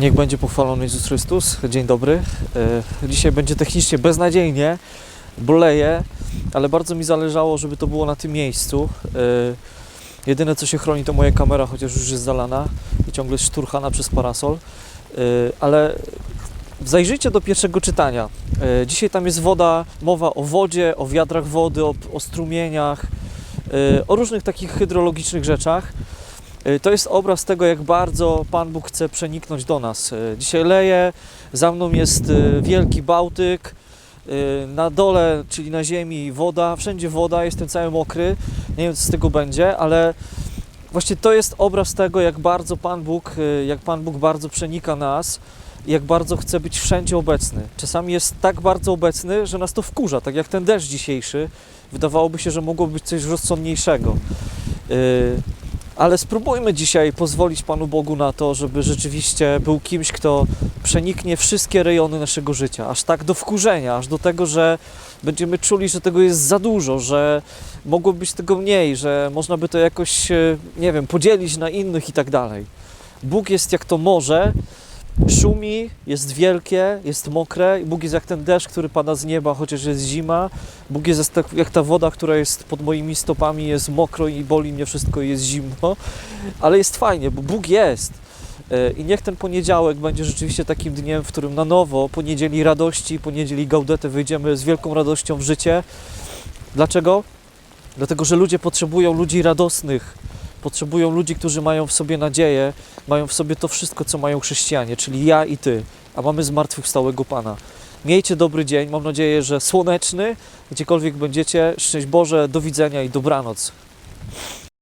Niech będzie pochwalony Jezus Chrystus. Dzień dobry. E, Dzisiaj będzie technicznie beznadziejnie, boleję, ale bardzo mi zależało, żeby to było na tym miejscu. E, Jedyne co się chroni to moja kamera, chociaż już jest zalana i ciągle szturchana przez parasol. E, Ale zajrzyjcie do pierwszego czytania. Dzisiaj tam jest woda, mowa o wodzie, o wiadrach wody, o, o strumieniach, o różnych takich hydrologicznych rzeczach. Y, To jest obraz tego, jak bardzo Pan Bóg chce przeniknąć do nas. Y, Dzisiaj leje, za mną jest y, wielki Bałtyk, na dole, czyli na ziemi woda, wszędzie woda, jestem cały mokry, nie wiem co z tego będzie, ale właśnie to jest obraz tego, jak bardzo Pan Bóg, jak Pan Bóg bardzo przenika nas jak bardzo chce być wszędzie obecny. Czasami jest tak bardzo obecny, że nas to wkurza, tak jak ten deszcz dzisiejszy. Wydawałoby się, że mogło być coś rozsądniejszego. Ale spróbujmy dzisiaj pozwolić Panu Bogu na to, żeby rzeczywiście był kimś, kto przeniknie wszystkie rejony naszego życia, aż tak do wkurzenia, aż do tego, że będziemy czuli, że tego jest za dużo, że mogło być tego mniej, że można by to jakoś, e, nie wiem, podzielić na innych i tak dalej. Bóg jest jak to morze, szumi, jest wielkie, jest mokre. Bóg jest jak ten deszcz, który pada z nieba, chociaż jest zima. Bóg jest jak ta- woda, która jest pod moimi stopami, jest mokro i boli mnie wszystko jest zimno. Ale jest fajnie, bo Bóg jest. E, I niech ten poniedziałek będzie rzeczywiście takim dniem, w którym na nowo, po niedzieli radości, po niedzieli gaudety wyjdziemy z wielką radością w życie. Dlaczego? Dlatego, że ludzie potrzebują ludzi radosnych, potrzebują ludzi, którzy mają w sobie nadzieję, mają w sobie to wszystko, co mają chrześcijanie, czyli ja i ty, a mamy zmartwychwstałego Pana. Miejcie dobry dzień, mam nadzieję, że słoneczny, gdziekolwiek będziecie. Szczęść Boże, do widzenia i dobranoc.